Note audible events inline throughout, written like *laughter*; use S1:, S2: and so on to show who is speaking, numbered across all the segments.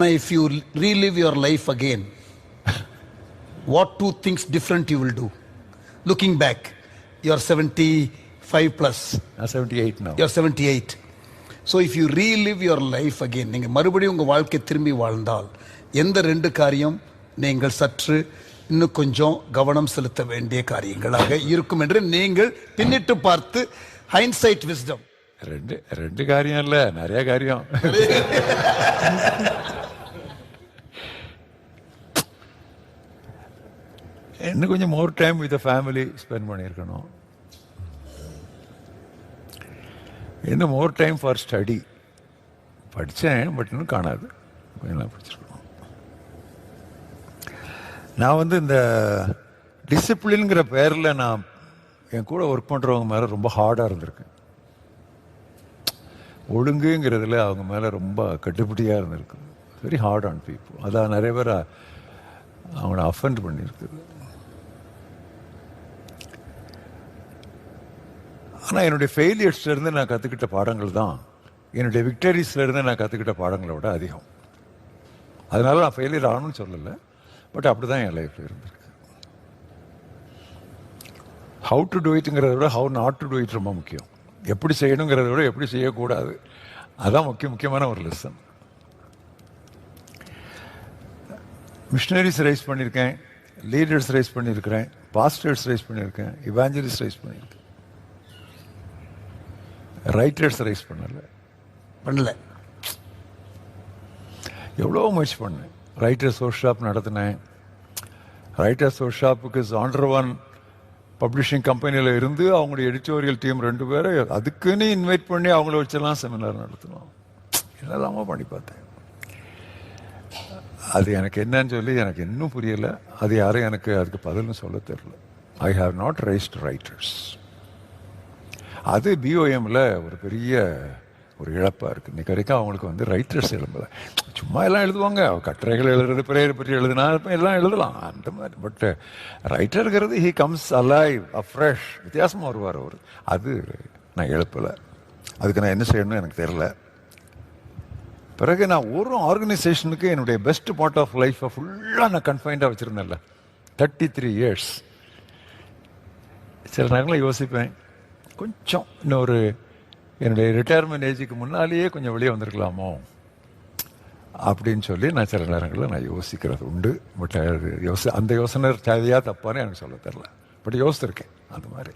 S1: If you relive your life again, what two things different you will do? Looking back, you're 75 plus,
S2: seventy eight no
S1: you're 78. So if you relive your life again, நீங்கள் மறுபடியும் உங்கள் வாழ்க்கை திரும்பி வாழ்ந்தால் எந்த ரெண்டு காரியம்? நீங்கள் சற்று இன்னும் கொஞ்சம் கவனம் செலுத்த வேண்டிய காரியங்களாக இருக்கும் என்று நீங்கள் பின்னிட்டு பார்த்து ஹைன்சைட் விஸ்டம்
S2: ரெண்டு ரெண்டு காரியம் இல்ல நிறைய காரியம். *laughs* இன்னும் கொஞ்சம் more time with family spend பண்ணியிருக்கணும். இன்னும் மோர் டைம் ஃபார் ஸ்டடி படித்தேன் பட் இன்னும் காணாது. கொஞ்சம் படிச்சிருக்கணும். நான் வந்து இந்த டிசிப்ளின்ங்கிற பேரில் நான் என் கூட ஒர்க் பண்ணுறவங்க மேலே ரொம்ப ஹார்டாக இருந்திருக்கேன். ஒழுங்குங்கிறதுல அவங்க மேலே ரொம்ப கட்டுப்படியாக இருந்திருக்கு. வெரி ஹார்ட் ஆன் பீப்புள் அதான் நிறைய பேர் அவங்கள அஃபெண்ட் பண்ணியிருக்குது. ஆனால் என்னுடைய ஃபெயிலியர்ஸ்லேருந்து நான் கற்றுக்கிட்ட பாடங்கள் தான். என்னுடைய விக்டரிஸ்லேருந்து நான் கற்றுக்கிட்ட பாடங்களை விட அதிகம். அதனால நான் ஃபெயிலியர் ஆகணும்னு சொல்லலை. பட் அப்படி தான் என் லைஃப்பில் இருந்திருக்கு. ஹவு டு டூ இட்ங்கிறத விட how not to do it ரொம்ப முக்கியம். எப்படி செய்யணுங்கிறத விட எப்படி செய்யக்கூடாது. அதான் முக்கிய முக்கியமான ஒரு லெசன் மிஷினரிஸ் ரைஸ் பண்ணியிருக்கேன் லீடர்ஸ் ரைஸ் பண்ணியிருக்கிறேன் பாஸ்டர்ஸ் ரைஸ் பண்ணியிருக்கேன் இவாஞ்சலிஸ்ட் ரைஸ் பண்ணியிருக்கேன். ரைட்டர்ஸ் ரைஸ் பண்ணல.
S1: பண்ணல.
S2: எவ்வளோ முயற்சி பண்ணேன். ரைட்டர்ஸ் ஒர்க் ஷாப் நடத்தினேன் ரைட்டர்ஸ் ஒர்க் ஷாப்புக்கு ஆண்டர்வான் பப்ளிஷிங் கம்பெனியில் இருந்து அவங்களுடைய எடிட்டோரியல் டீம் ரெண்டு பேரை அதுக்குன்னு இன்வைட் பண்ணி அவங்கள வச்செல்லாம் செமினார் நடத்தினோம். என்னெல்லாமோ பண்ணி பார்த்தேன். அது எனக்கு என்னன்னு சொல்லி எனக்கு இன்னும் புரியல. அது யாரும் எனக்கு அதுக்கு பதில்னு சொல்ல தெரியல. I have not raised writers அது பிஓஎம்ல ஒரு பெரிய ஒரு இழப்பாக இருக்குது இன்றைக்கு வரைக்கும் அவங்களுக்கு வந்து ரைட்டர்ஸ் எழும்பல சும்மா எல்லாம் எழுதுவாங்க. கட்டுரைகள் எழுதுறது பிரேயர் பற்றி எழுதுனா இப்ப எல்லாம் எழுதலாம். அந்த மாதிரி. பட் ரைட்டருங்கிறது ஹி கம்ஸ் அலைவ் அஃப்ரெஷ் வித்தியாசமாக வருவார் அவர். அது நான் எழுப்பலை அதுக்கு நான் என்ன செய்யணும்னு எனக்கு தெரியல. பிறகு நான் ஒரு ஆர்கனைசேஷனுக்கு என்னுடைய பெஸ்ட் பார்ட் ஆஃப் லைஃப்பை ஃபுல்லாக நான் கன்ஃபைண்டாக வச்சுருந்தேன்ல. தேர்ட்டி த்ரீ இயர்ஸ் சில நேரங்களில் யோசிப்பேன். கொஞ்சம் இன்னொரு என்னுடைய ரிட்டையர்மெண்ட் ஏஜுக்கு முன்னாலேயே கொஞ்சம் வெளியே வந்திருக்கலாமோ? அப்படின்னு சொல்லி நான் சில நேரங்களில் நான் யோசிக்கிறது உண்டு. பட் அது யோசி அந்த யோசனை தேவையாக தப்பான்னு எனக்கு சொல்ல தெரில பட் யோசிச்சிருக்கேன் அந்த மாதிரி.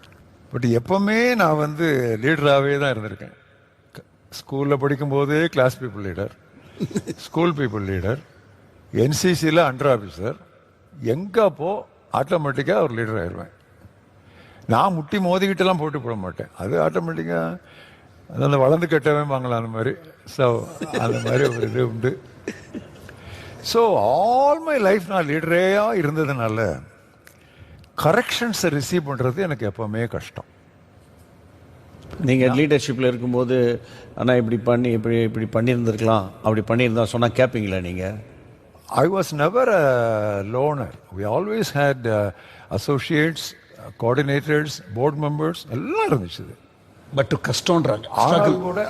S2: பட் எப்பவுமே நான் வந்து லீடராகவே தான் இருந்திருக்கேன். ஸ்கூலில் படிக்கும்போதே class people leader school people leader என்சிசியில் under officer எங்கே போ ஆட்டோமேட்டிக்காக ஒரு லீடர் ஆயிடுவேன் நான் முட்டி மோதிக்கிட்டெல்லாம் போட்டு போட மாட்டேன். அது ஆட்டோமேட்டிக்காக அது அந்த வளர்ந்து கட்டவே வாங்கலாம் அந்த மாதிரி. ஸோ அந்த மாதிரி ஒரு இது உண்டு. ஸோ ஆல் மை லைஃப் நான் லீடரேயாக இருந்ததுனால கரெக்ஷன்ஸை ரிசீவ் பண்ணுறது எனக்கு எப்போவுமே கஷ்டம்.
S3: நீங்கள் லீடர்ஷிப்பில் இருக்கும்போது ஆனால் இப்படி பண்ணி இப்படி இப்படி பண்ணியிருந்திருக்கலாம். அப்படி பண்ணியிருந்தா சொன்னால் கேட்பீங்களா நீங்கள்
S2: I was never a loner. We always had uh, coordinators, board members, எல்லாம் இருந்துச்சு
S1: பட் கஷ்டம்ன்றாங்க
S2: ஆனாலும் கூட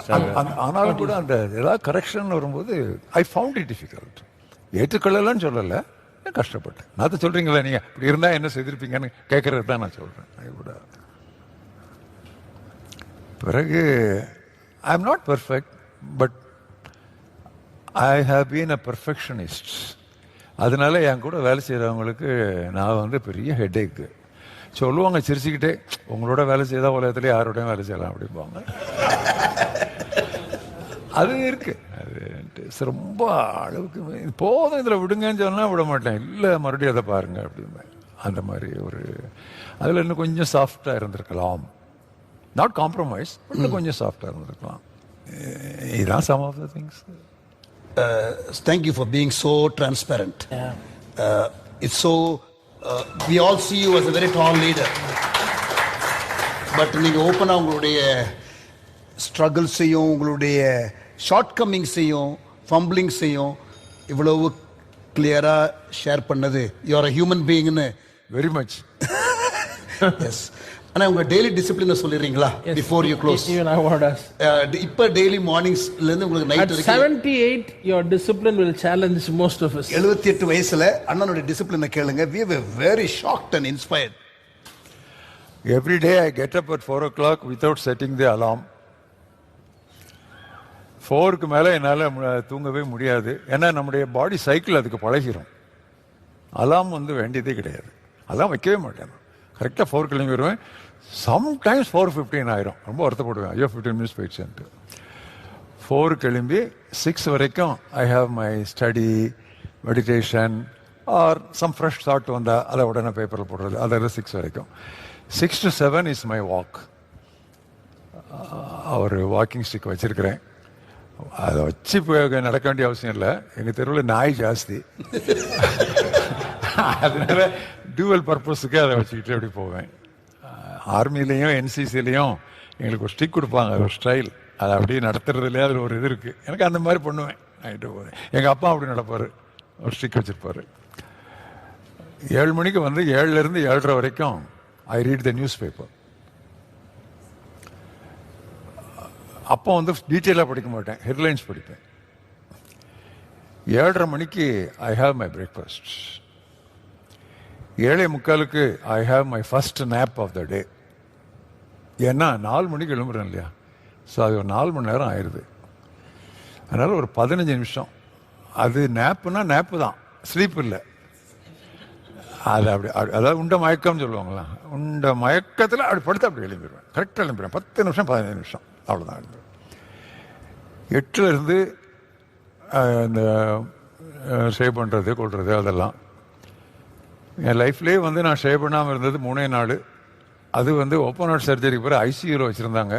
S2: ஆனாலும் கூட அந்த ஏதாவது கரெக்ஷன் வரும்போது ஐ ஃபவுண்ட் இட் டிஃபிகல்ட் ஏற்றுக்கொள்ளலன்னு சொல்லலை கஷ்டப்பட்டேன். நான் தான் சொல்றீங்களா நீங்க? இப்படி இருந்தா என்ன செய்திருப்பீங்கன்னு கேட்கறது தான் நான் சொல்றேன். ஐ கூட. பிறகு I am not perfect but I have been a perfectionist அதனால என் கூட வேலை செய்கிறவங்களுக்கு நான் வந்து பெரிய ஹெட்டேக்கு சொல்லுவாங்க சிரிச்சுக்கிட்டே உங்களோட வேலை செய்தா உலகத்துல யாரோடையும் வேலை செய்யலாம் அப்படிம்பாங்க. அது இருக்கு. அது ரொம்ப அளவுக்கு போதும் இதில் விடுங்கன்னு சொன்னா விட மாட்டேன். இல்லை மறுபடியும் அதை பாருங்க அப்படிம்பேன் அந்த மாதிரி ஒரு அதில் இன்னும் கொஞ்சம் சாஃப்டாக இருந்திருக்கலாம். நாட் காம்ப்ரமைஸ் இன்னும் கொஞ்சம் சாஃப்டாக இருந்திருக்கலாம். இதான் some of the things
S1: thank you for being so transparent. Uh, we all see you as a very tall leader. But நீங்கள் ஓப்பனாக உங்களுடைய ஸ்ட்ரகிள்ஸையும் உங்களுடைய ஷார்ட் கம்மிங்ஸையும் ஃபம்பிளிங்ஸையும் இவ்வளவு கிளியராக ஷேர் பண்ணது. யூஆர் அ ஹியூமன் பீயிங்னு
S2: வெரி மச்
S1: எஸ் ஆனா உங்க டெய்லி டிசிப்ளினை சொல்லிடுறீங்களா? Before you close
S4: I want to ask.
S1: இப்ப டெய்லி மார்னிங்ஸ்ல இருந்து உங்களுக்கு நைட் வரைக்கும்
S4: 78, your discipline will challenge most of us.
S1: எழுபத்தி எட்டு வயசுல அண்ணனுடைய டிசிப்ளினை கேளுங்க. We were very shocked and inspired.
S2: Every day I get up at four o'clock without setting the alarm ஃபோருக்கு மேலே என்னால் தூங்கவே முடியாது. ஏன்னா நம்முடைய பாடி சைக்கிள் அதுக்கு பழகிரும். அலாம் வந்து வேண்டியதே கிடையாது. அலாம் வைக்கவே மாட்டேன். கரெக்டாக ஃபோர் கிளம்பி வருவேன் சம்டைம்ஸ் ஃபோர் ஃபிஃப்டீன் ஆயிரும். ரொம்ப வருத்தப்படுவேன். ஐயோ ஃபிஃப்டீன் மினிட்ஸ் போயிடுச்சுன்ட்டு. ஃபோர் கிளம்பி சிக்ஸ் வரைக்கும் I have my study meditation or some fresh thought வந்தால் அதை உடனே பேப்பரில் போடுறது. அதில் சிக்ஸ் வரைக்கும். Six to seven is my walk ஒரு வாக்கிங் ஸ்டிக் வச்சுருக்கிறேன். அதை வச்சு போய் நடக்க வேண்டிய அவசியம் இல்லை. எங்கள் தெருவில் நாய் ஜாஸ்தி. *laughs* அதனால டியூவல் பர்பஸுக்கு அதை வச்சுக்கிட்டு அப்படி போவேன்? ஆர்மிலையும் என்சிசிலையும் எங்களுக்கு ஒரு ஸ்டிக் கொடுப்பாங்க அது ஒரு ஸ்டைல் அதை அப்படியே நடத்துறதுலேயே அதில் ஒரு இது இருக்குது எனக்கு அந்த மாதிரி பண்ணுவேன். நைட்டு போவேன். எங்கள் அப்பா அப்படி நடப்பார். ஒரு ஸ்டிக் வச்சுருப்பார். ஏழு மணிக்கு வந்து ஏழுலேருந்து ஏழரை வரைக்கும் I read the newspaper அப்போ வந்து டீட்டெயிலாக படிக்க மாட்டேன். ஹெட்லைன்ஸ் படிப்பேன். ஏழரை மணிக்கு ஐ ஹாவ் மை பிரேக்ஃபாஸ்ட் ஏழை முக்காலுக்கு I have my first nap of the day ஏன்னா நாலு மணிக்கு எழும்புறேன் இல்லையா? ஸோ அது ஒரு நாலு மணி நேரம் ஆயிடுது அதனால் ஒரு பதினஞ்சு நிமிஷம். அது நேப்புனா நேப்பு தான். ஸ்லீப் இல்லை. அது அப்படி அதாவது உண்ட மயக்கம்னு சொல்லுவாங்களா உண்ட மயக்கத்தில் அப்படி படுத்து அப்படி எழும்பிடுவேன் கரெக்டாக எழும்பிடுவேன் பத்து நிமிஷம் பதினஞ்சு நிமிஷம். அவ்வளோதான் எழும்பிடுவேன் எட்டுலேருந்து இந்த ஷேவ் பண்ணுறது கொள்வது அதெல்லாம். என் லைஃப்லேயே வந்து நான் ஷேவ் பண்ணாமல் இருந்தது மூணே நாள் அது வந்து ஓப்பன் ஹார்ட் சர்ஜரிக்கு பிறகு ஐசியூவில் வச்சுருந்தாங்க.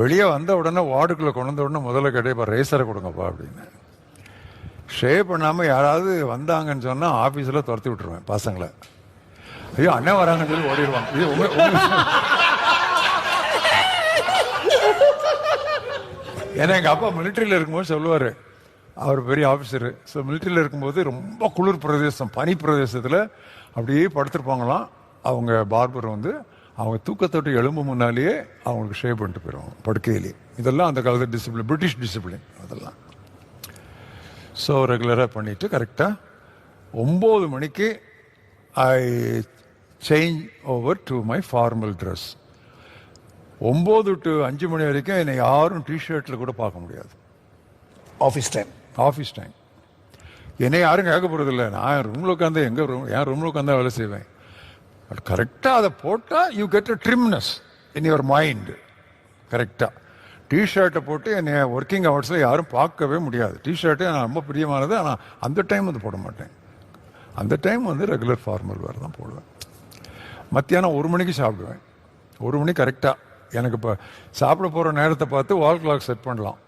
S2: வெளியே வந்த உடனே வார்டுக்குள்ளே கொண்டு வந்த உடனே முதல்ல கேட்டேப்பா ரேசரை கொடுங்கப்பா அப்படின்னு. ஷேவ் பண்ணாமல் யாராவது வந்தாங்கன்னு சொன்னால் ஆஃபீஸில் துரத்தி விட்டுருவேன் பசங்களை. ஐயோ அண்ணன் வராங்கன்னு சொல்லி ஓடிடுவாங்க இது உங்க ஏன்னா எங்கள் அப்பா மிலிட்டரியில் இருக்கும்போது சொல்லுவார் அவர் பெரிய ஆஃபீஸரு ஸோ மிலிட்ரியில் இருக்கும்போது ரொம்ப குளிர் பிரதேசம் பனி பிரதேசத்தில் அப்படியே படுத்திருப்பாங்களாம். அவங்க பார்பர் வந்து அவங்க தூக்கத்தொட்டு எழும்பு முன்னாலேயே அவங்களுக்கு ஷேவ் பண்ணிட்டு போயிடுவாங்க படுக்கையிலே. இதெல்லாம் அந்த காலத்து டிசிப்ளின் பிரிட்டிஷ் டிசிப்ளின் அதெல்லாம். ஸோ ரெகுலராக பண்ணிவிட்டு கரெக்டாக ஒம்பது மணிக்கு I change over to my formal dress ஒம்பது டு அஞ்சு மணி வரைக்கும் என்னை யாரும் டிஷர்ட்டில் கூட பார்க்க முடியாது.
S1: ஆஃபீஸ் டைம்
S2: ஆஃபீஸ் டைம் என்னை யாரும் கேட்க போகிறது இல்லை நான் ரூமில் உட்காந்து எங்கே ரூம் என் ரூமில் உட்காந்து வேலை செய்வேன். பட் கரெக்டாக அதை போட்டால் you get a trimness in your mind கரெக்டாக டிஷர்ட்டை போட்டு என்னை ஒர்க்கிங் ஹவர்ஸில் யாரும் பார்க்கவே முடியாது. டிஷர்ட்டு நான் ரொம்ப பிரியமானது. ஆனால் அந்த டைம் வந்து போட மாட்டேன். அந்த டைம் வந்து ரெகுலர் ஃபார்மல் வேறு தான் போடுவேன். மத்தியானம் ஒரு மணிக்கு சாப்பிடுவேன். ஒரு மணி கரெக்டாக எனக்கு இப்போ சாப்பிட போகிற நேரத்தை பார்த்து வால் கிளாக் செட் பண்ணலாம்.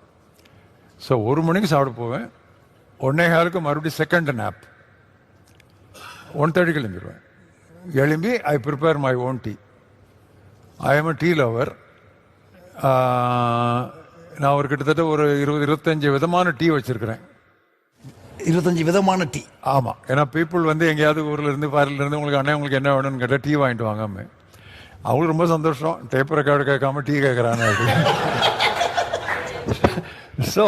S2: ஸோ ஒரு மணிக்கு சாப்பிட போவேன். ஒன்னே காலுக்கு மறுபடியும் செகண்ட் நேப் ஒன் தேர்ட்டி கிளம்பிடுவேன் எழும்பி I prepare my own tea I am a tea lover நான் ஒரு கிட்டத்தட்ட ஒரு இருபது இருபத்தஞ்சு விதமான டீ வச்சுருக்கிறேன்.
S1: இருபத்தஞ்சு விதமான டீ
S2: ஆமாம் ஏன்னா பீப்புள் வந்து எங்கேயாவது ஊரில் இருந்து ஃபாரின்ல இருந்து உங்களுக்கு அண்ணன் உங்களுக்கு என்ன வேணும்னு கேட்டால் டீ வாங்கிட்டு வாங்காம அவங்களுக்கு ரொம்ப சந்தோஷம். டேப் ரெக்கார்டு கேட்காம டீ கேட்குறாங்க ஸோ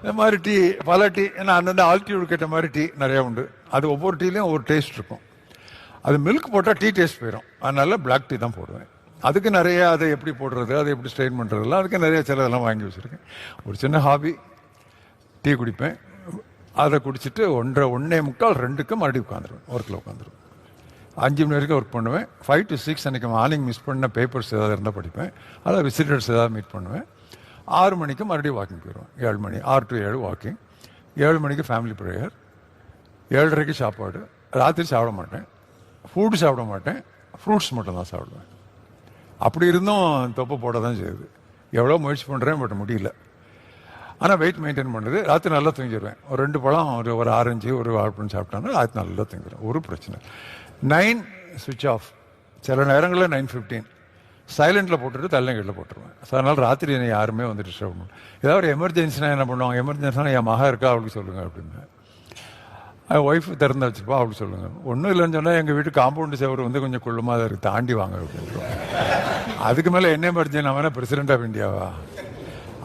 S2: இந்த மாதிரி டீ பல டீ ஏன்னா அந்தந்த ஆல்டியூடு கேட்ட மாதிரி டீ நிறையா உண்டு. அது ஒவ்வொரு டீலையும் ஒவ்வொரு டேஸ்ட் இருக்கும். அது மில்க் போட்டால் டீ டேஸ்ட் போயிடும் அதனால பிளாக் டீ தான் போடுவேன். அதுக்கு நிறைய அதை எப்படி போடுறது அதை எப்படி ஸ்ட்ரெயின் பண்ணுறதுலாம் அதுக்கு நிறைய சிலதெல்லாம் வாங்கி வச்சுருக்கேன். ஒரு சின்ன ஹாபி டீ குடிப்பேன். அதை குடிச்சிட்டு ஒன்றரை ஒன்றே முக்கால் ரெண்டுக்கு மறுபடியும் உட்காந்துருவேன். ஒர்க்கில் உட்காந்துருவேன். அஞ்சு மணி வரைக்கும் ஒர்க் பண்ணுவேன். ஃபைவ் டு சிக்ஸ் அன்றைக்கி மார்னிங் மிஸ் பண்ண பேப்பர்ஸ் ஏதாவது இருந்தால் படிப்பேன். அதாவது விசிட்டர்ஸ் ஏதாவது மீட் பண்ணுவேன். ஆறு மணிக்கு மறுபடியும் வாக்கிங் போயிடுவேன் ஏழு மணி ஆறு டு ஏழு வாக்கிங் ஏழு மணிக்கு ஃபேமிலி ப்ரேயர் ஏழரைக்கு சாப்பாடு. ராத்திரி சாப்பிட மாட்டேன். ஃபுட்டு சாப்பிட மாட்டேன். ஃப்ரூட்ஸ் மட்டும் தான் சாப்பிடுவேன். அப்படி இருந்தும் தொப்பை போட தான் செய்யுது. எவ்வளோ முயற்சி பண்ணுறேன் பட் முடியல. ஆனால் வெயிட் மெயின்டைன் பண்ணுறது ராத்திரி நல்லா தூங்கிடுவேன். ஒரு ரெண்டு பழம் ஒரு ஒரு ஆரஞ்சு ஒரு ஆப்பிள்னு சாப்பிட்டானா ராத்திரி நல்லா தூங்கிடுவேன் ஒரு பிரச்சனை நைன் சுவிட்ச் ஆஃப் சில நேரங்களில் நைன் ஃபிஃப்டீன் சைலண்டில் போட்டுட்டு தலைநகரில் போட்டுருவேன். ஸோ அதனால் ராத்திரி என்னை யாருமே வந்து டிஸ்டர்ப் பண்ணல. ஏதாவது ஒரு எமர்ஜென்சினா என்ன பண்ணுவாங்க? எமர்ஜென்சினா என் மகா இருக்கா? அவளுக்கு சொல்லுங்கள் அப்படின்னு. ஒய்ஃப் திறந்து வச்சுருப்பா அப்படி சொல்லுங்கள் ஒன்றும் இல்லைன்னு சொன்னால் எங்கள் வீட்டு காம்பவுண்டு செவர் வந்து கொஞ்சம் குள்ளமாக தான் இருக்குது தாண்டி வாங்க அப்படின்னு. அதுக்கு மேலே என்ன எமர்ஜென்சி நான் வேணா பிரசிடென்ட் ஆஃப் இந்தியாவா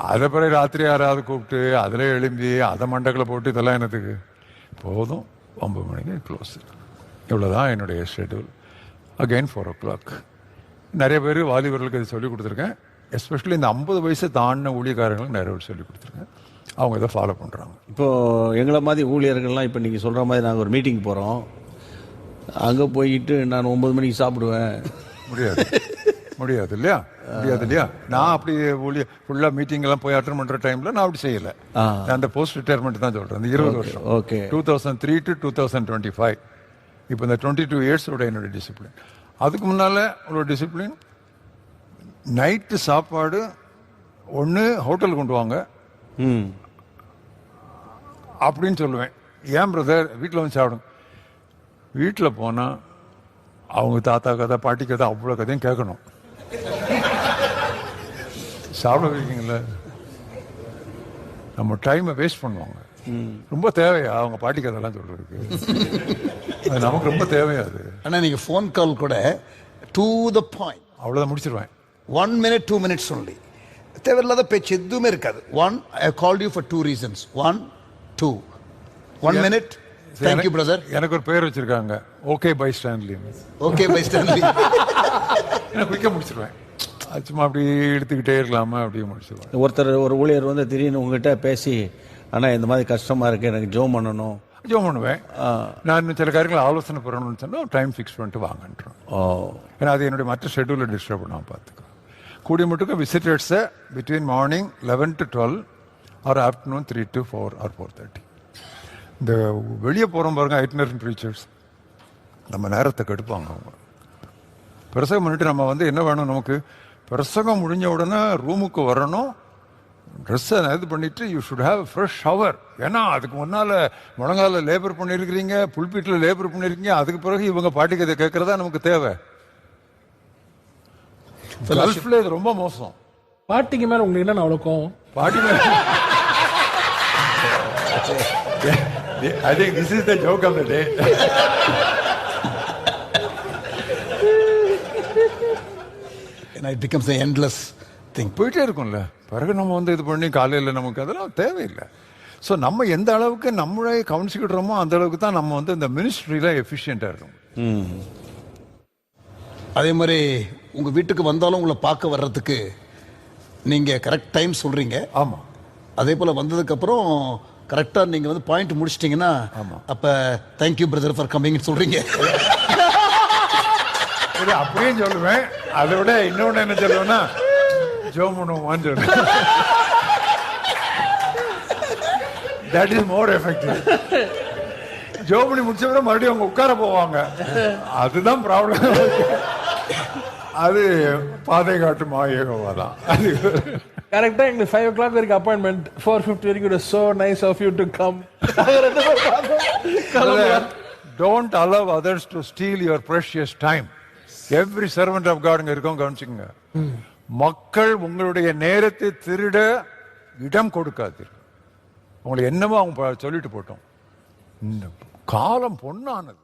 S2: அதை பிறகு ராத்திரி யாராவது கூப்பிட்டு அதில் எழும்பி அதை மண்டக்கில் போட்டு இதெல்லாம் என்னத்துக்கு? போதும். ஒம்பது மணிக்கு க்ளோஸ் இவ்வளோதான் என்னுடைய schedule again four o'clock நிறைய பேர் வாலிபர்களுக்கு இது சொல்லி கொடுத்துருக்கேன். எஸ்பெஷலி இந்த ஐம்பது வயசு தாண்டின ஊழியக்காரங்களுக்கு நிறைய பேர் சொல்லி கொடுத்துருக்கேன். அவங்க இதை ஃபாலோ பண்ணுறாங்க
S3: இப்போ எங்களை மாதிரி ஊழியர்கள்லாம் இப்போ நீங்கள் சொல்கிற மாதிரி நாங்கள் ஒரு மீட்டிங் போகிறோம் அங்கே போயிட்டு நான் ஒன்பது மணிக்கு சாப்பிடுவேன்.
S2: முடியாது. முடியாது இல்லையா? முடியாது இல்லையா? நான் அப்படி ஊழிய ஃபுல்லாக மீட்டிங் எல்லாம் போய் அட்டன் பண்ற டைம்ல நான் அப்படி செய்யல. அந்த போஸ்ட் ரிட்டையர்மெண்ட் தான் சொல்றேன். இந்த இருபது வருஷம்.
S3: Okay
S2: two thousand three to two thousand twenty five இப்போ இந்த டுவெண்ட்டி டூ இயர்ஸோட என்னோட டிசிப்ளின் அதுக்கு முன்னால உங்களோட டிசிப்ளின் நைட்டு சாப்பாடு ஒன்று ஹோட்டல் கொண்டு வாங்க. அப்படின்னு சொல்லுவேன். ஏன் பிரதர் வீட்டில் வந்து சாப்பிடும். வீட்டில் போனால் அவங்க தாத்தா கதை பாட்டி கதை அவ்வளோ கதையும் கேட்கணும். சாப்பிட வைக்கீங்கள நம்ம டைமை வேஸ்ட் பண்ணுவாங்க. ரொம்ப தேவையா? அவங்க பாட்டி கதைலாம் சொல்றதுக்கு. அது நமக்கு ரொம்ப தேவையா அது?
S1: ஆனா நீங்க ஃபோன் கால் கூட டு த பாயிண்ட்
S2: அவ்வளோதான் முடிச்சிருவேன்.
S1: One minute two minutes only தேவையில்லாத பேச்சு எதுவுமே இருக்காது. One I call you for two reasons one two one minute thank you brother
S2: எனக்கு ஒரு பேர் வச்சிருக்காங்க. ஓகே பை ஸ்டான்லின்னு
S1: ஓகே பை ஸ்டான்லி
S2: நான் குயிக்காக முடிச்சிருவேன். சும்மா அப்படி எடுத்துக்கிட்டே இருக்கலாமா அப்படியே முடிச்சிருவேன்.
S3: ஒருத்தர் ஒரு ஊழியர் வந்து திடீர்னு உங்ககிட்ட பேசி ஆனால் இந்த மாதிரி கஷ்டமாக இருக்குது எனக்கு ஜோம் பண்ணணும்.
S2: ஜோம் பண்ணுவேன் நான் இன்னும் சில காரியங்களை ஆலோசனை பெறணும்னு சொன்னால் டைம் ஃபிக்ஸ் பண்ணிட்டு வாங்கன்றோம். ஏன்னா அது என்னுடைய மற்ற ஷெட்யூலை டிஸ்டர்ப் பண்ணாமல் பார்த்துக்கோ. கூடிய மட்டும் விசிட்டர்ஸை between morning eleven to twelve or afternoon three to four or four thirty இந்த வெளியே போகிறோம் பாருங்க ஐட்னரன் ப்ரீச்சர்ஸ் நம்ம நேரத்தை கெடுப்பாங்க அவங்க. பிரசங்கம் பண்ணிட்டு நம்ம வந்து என்ன வேணும் நமக்கு? பிரசங்கம் முடிஞ்ச உடனே ரூமுக்கு வரணும். ட்ரெஸ்ஸை இது பண்ணிட்டு you should have fresh shower ஏன்னா அதுக்கு முன்னால் முழங்கால லேபர் பண்ணியிருக்கிறீங்க புல்பீட்டில் லேபர் பண்ணியிருக்கீங்க அதுக்கு பிறகு இவங்க பாட்டி கதை கேட்கறதா நமக்கு தேவை. கல்ஃப்ல இது ரொம்ப மோசம்.
S4: பாட்டிக்கு மேல உங்களுக்கு என்ன அவ்வளோ கோவம்?
S2: பாட்டி I think this is the joke of the day
S1: it becomes endless thing
S2: போயிட்டே இருக்கும்ல. பிறகு நம்ம வந்து இது பண்ணி காலையில் நமக்கு அதெல்லாம் தேவையில்லை. ஸோ நம்ம எந்த அளவுக்கு நம்மளே கவனிச்சுக்கிட்டுறோமோ அந்த அளவுக்கு தான் நம்ம வந்து இந்த மினிஸ்ட்ரியில் எஃபிஷியண்ட்டாக இருக்கும்
S1: அதே மாதிரி உங்க வீட்டுக்கு வந்தாலும் உங்களை பார்க்க வர்றதுக்கு நீங்க கரெக்ட் டைம் சொல்றீங்க.
S2: ஆமாம்
S1: அதே போல வந்ததுக்கு அப்புறம் கரெக்டா நீங்க வந்து பாயிண்ட் முடிச்சிட்டீங்கன்னா அப்ப தேங்க்யூ பிரதர் ஃபார் கம்மிங் சொல்றீங்க.
S2: இது அப்படியே சொல்லுவேன். அதை விட இன்னொன்று என்ன சொல்லுவேன்னா பண்ணுவோமான்னு சொல்லுவேன் தட் இஸ் மோர் எஃபெக்டிவ் பண்ணி முடிச்ச பிறகு மறுபடியும் அவங்க உட்கார போவாங்க. அதுதான் ப்ராப்ளம் அது பாதை காட்டும் ஆயோகமா தான். அது
S4: கரெக்டா எங்களுக்கு ஃபைவ் ஓ கிளாக் வரைக்கும் அப்பாயின்மெண்ட் ஃபோர் ஃபிஃப்டி வரைக்கும் so nice of you to come
S2: don't allow others to steal your precious time every servant of காடுங்க இருக்கோம் கவனிச்சுங்க மக்கள் உங்களுடைய நேரத்தை திருட இடம் கொடுக்காதீர்கள். உங்களுக்கு என்னமோ அவங்க சொல்லிட்டு போட்டோம். இந்த காலம் பொன்னானது.